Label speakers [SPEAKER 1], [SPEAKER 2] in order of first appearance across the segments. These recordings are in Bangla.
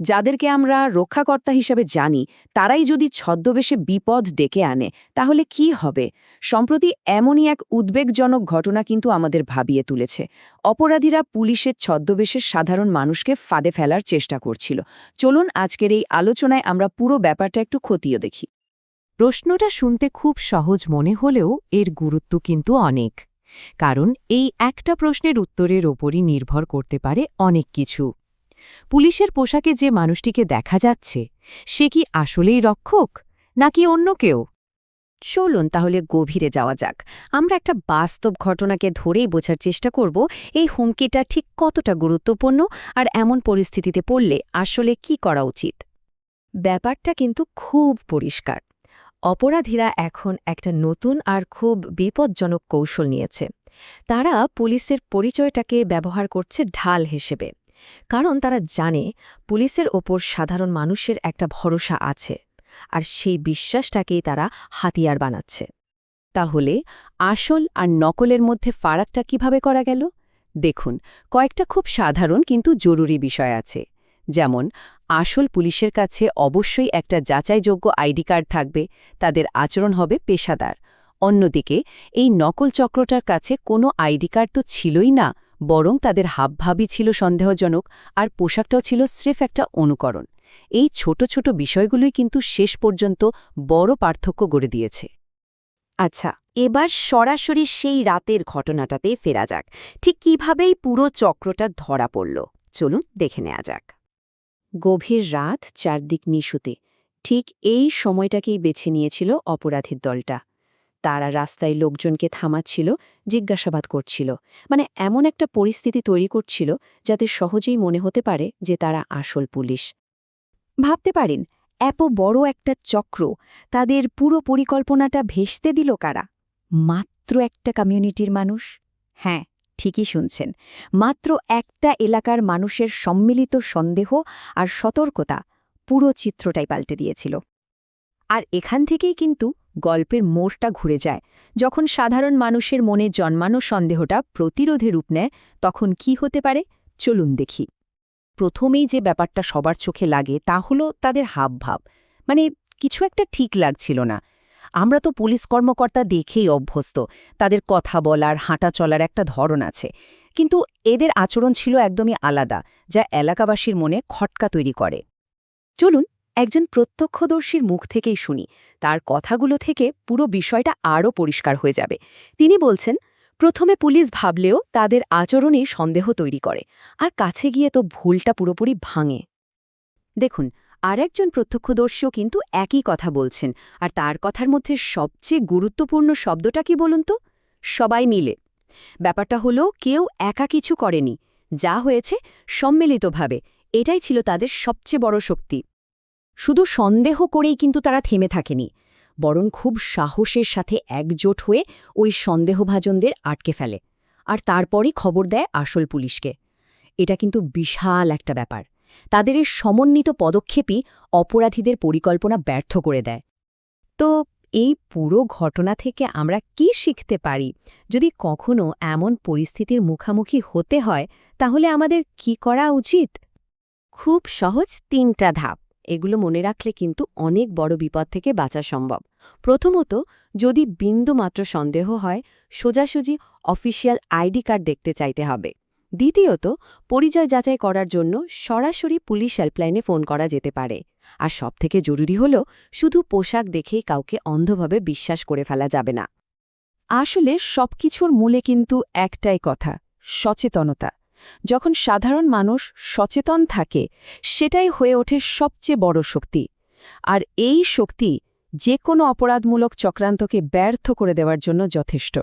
[SPEAKER 1] যাদেরকে আমরা রক্ষাকর্তা হিসেবে জানি, তারাই যদি ছদ্মবেশে বিপদ ডেকে আনে, তাহলে কি হবে? সম্প্রতি এমনই এক উদ্বেগজনক ঘটনা কিন্তু আমাদের ভাবিয়ে তুলেছে। অপরাধীরা পুলিশের ছদ্মবেশের সাধারণ মানুষকে ফাঁদে ফেলার চেষ্টা করছিল। চলুন আজকের এই আলোচনায় আমরা পুরো ব্যাপারটা একটু খতিয়ে দেখি।
[SPEAKER 2] প্রশ্নটা শুনতে খুব সহজ মনে হলেও এর গুরুত্ব কিন্তু অনেক। কারণ এই একটা প্রশ্নের উত্তরের ওপরই নির্ভর করতে পারে অনেক কিছু। পুলিশের পোশাকে যে মানুষটিকে দেখা যাচ্ছে, সে কি আসলেই রক্ষক, নাকি অন্য কেউ?
[SPEAKER 1] চলুন তাহলে গভীরে যাওয়া যাক। আমরা একটা বাস্তব ঘটনাকে ধরেই বোঝার চেষ্টা করব, এই হুমকিটা ঠিক কতটা গুরুত্বপূর্ণ আর এমন পরিস্থিতিতে পড়লে আসলে কি করা উচিত? ব্যাপারটা কিন্তু খুব পরিষ্কার। অপরাধীরা এখন একটা নতুন আর খুব বিপজ্জনক কৌশল নিয়েছে। তারা পুলিশের পরিচয়টাকে ব্যবহার করছে ঢাল হিসেবে। কারণ তারা জানে পুলিশের ওপর সাধারণ মানুষের একটা ভরসা আছে, আর সেই বিশ্বাসটাকেই তারা হাতিয়ার বানাচ্ছে। তাহলে আসল আর নকলের মধ্যে ফারাকটা কীভাবে করা গেল? দেখুন, কয়েকটা খুব সাধারণ কিন্তু জরুরি বিষয় আছে। যেমন, আসল পুলিশের কাছে অবশ্যই একটা যাচাইযোগ্য আইডি কার্ড থাকবে, তাদের আচরণ হবে পেশাদার। অন্যদিকে, এই নকল চক্রটার কাছে কোনো আইডি কার্ড তো ছিলই না বরং তাদের হাবভাবই ছিল সন্দেহজনক আর পোশাকটাও ছিল স্রেফ একটা অনুকরণ। এই ছোট ছোট বিষয়গুলোই কিন্তু শেষ পর্যন্ত বড় পার্থক্য গড়ে দিয়েছে। আচ্ছা এবার সরাসরি সেই রাতের ঘটনাটাতে ফেরা যাক। ঠিক কিভাবেই পুরো চক্রটা ধরা পড়ল? চলুন দেখে নেওয়া যাক। গভীর রাত চারদিক নিশুতে। ঠিক এই সময়টাকেই বেছে নিয়েছিল অপরাধীর দলটা। তারা রাস্তায় লোকজনকে থামাচ্ছিল, জিজ্ঞাসাবাদ করছিল। মানে এমন একটা পরিস্থিতি তৈরি করছিল যাতে সহজেই মনে হতে পারে যে তারা আসল পুলিশ। ভাবতে পারেন, এত বড় একটা চক্র, তাদের পুরো পরিকল্পনাটা ভেস্তে দিল কারা? মাত্র একটা কমিউনিটির মানুষ? হ্যাঁ ঠিকই শুনছেন। মাত্র একটা এলাকার মানুষের সম্মিলিত সন্দেহ আর সতর্কতা পুরো চিত্রটাই পাল্টে দিয়েছিল। আর এখান থেকেই কিন্তু গল্পের মোড়টা ঘুরে যায়। যখন সাধারণ মানুষের মনে জন্মানো সন্দেহটা প্রতিরোধে রূপ নেয়, তখন কি হতে পারে? চলুন দেখি। প্রথমেই যে ব্যাপারটা সবার চোখে লাগে, তা হলো তাদের হাবভাব। মানে কিছু একটা ঠিক লাগছিল না। আমরা তো পুলিশ কর্মকর্তা দেখেই অভ্যস্ত, তাদের কথা বলার, হাঁটা চলার একটা ধরন আছে। কিন্তু এদের আচরণ ছিল একদমই আলাদা, যা এলাকাবাসীর মনে খটকা তৈরি করে। চলুন একজন প্রত্যক্ষদর্শীর মুখ থেকেই শুনি। তার কথাগুলো থেকে পুরো বিষয়টা আরও পরিষ্কার হয়ে যাবে। তিনি বলছেন, প্রথমে পুলিশ ভাবলেও তাদের আচরণে সন্দেহ তৈরি করে, আর কাছে গিয়ে তো ভুলটা পুরোপুরি ভাঙে। দেখুন আর একজন প্রত্যক্ষদর্শীও কিন্তু একই কথা বলছেন, আর তার কথার মধ্যে সবচেয়ে গুরুত্বপূর্ণ শব্দটা কি বলুন তো? সবাই মিলে। ব্যাপারটা হলো, কেউ একা কিছু করেনি। যা হয়েছে সম্মিলিতভাবে, এটাই ছিল তাদের সবচেয়ে বড় শক্তি। শুধু সন্দেহ করেই কিন্তু তারা থেমে থাকেনি, বরং খুব সাহসের সাথে একজোট হয়ে ওই সন্দেহভাজনদের আটকে ফেলে, আর তারপরই খবর দেয় আসল পুলিশকে। এটা কিন্তু বিশাল একটা ব্যাপার। তাদের এই সমন্বিত পদক্ষেপই অপরাধীদের পরিকল্পনা ব্যর্থ করে দেয়। তো এই পুরো ঘটনা থেকে আমরা কি শিখতে পারি? যদি কখনো এমন পরিস্থিতির মুখামুখি হতে হয়, তাহলে আমাদের কি করা উচিত? খুব সহজ তিনটা ধাপ। এগুলো মনে রাখলে কিন্তু অনেক বড় বিপদ থেকে বাঁচা সম্ভব। প্রথমত, যদি বিন্দুমাত্র সন্দেহ হয়, সোজাসুজি অফিসিয়াল আইডি কার্ড দেখতে চাইতে হবে। দ্বিতীয়ত, পরিচয় যাচাই করার জন্য সরাসরি পুলিশ হেল্পলাইনে ফোন করা যেতে পারে। আর সবথেকে জরুরি হল, শুধু পোশাক দেখেই কাউকে অন্ধভাবে বিশ্বাস করে ফেলা যাবে না। আসলে সবকিছুর মূলে কিন্তু একটাই কথা, সচেতনতা। যখন সাধারণ মানুষ সচেতন থাকে, সেটাই হয়ে ওঠে সবচেয়ে বড় শক্তি। আর এই শক্তি যে কোনো অপরাধমূলক চক্রান্তকে ব্যর্থ করে দেওয়ার জন্য যথেষ্ট।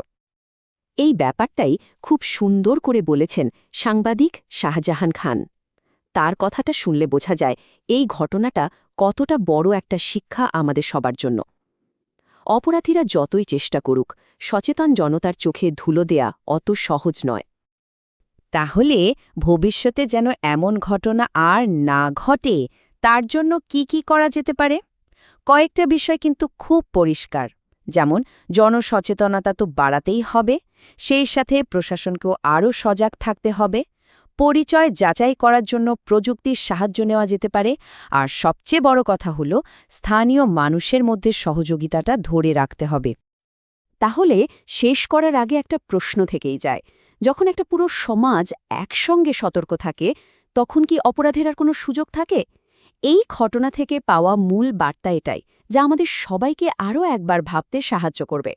[SPEAKER 1] এই ব্যাপারটাই খুব সুন্দর করে বলেছেন সাংবাদিক শাহজাহান খান। তার কথাটা শুনলে বোঝা যায় এই ঘটনাটা কতটা বড় একটা শিক্ষা আমাদের সবার জন্য। অপরাধীরা যতই চেষ্টা করুক, সচেতন জনতার চোখে ধুলো দেয়া অত সহজ নয়। তাহলে ভবিষ্যতে যেন এমন ঘটনা আর না ঘটে, তার জন্য কি কি করা যেতে পারে? কয়েকটা বিষয় কিন্তু খুব পরিষ্কার। যেমন, জনসচেতনতা তো বাড়াতেই হবে, সেই সাথে প্রশাসনকেও আরও সজাগ থাকতে হবে, পরিচয় যাচাই করার জন্য প্রযুক্তির সাহায্য নেওয়া যেতে পারে, আর সবচেয়ে বড় কথা হল, স্থানীয় মানুষের মধ্যে সহযোগিতাটা ধরে রাখতে হবে। তাহলে শেষ করার আগে একটা প্রশ্ন থেকেই যায় যখন একটা পুরো সমাজ একসঙ্গে সতর্ক থাকে, তখন কি অপরাধের আর কোনো সুযোগ থাকে? এই ঘটনা থেকে পাওয়া মূল বার্তা এটাই, যা আমাদের সবাইকে আরও একবার ভাবতে সাহায্য করবে।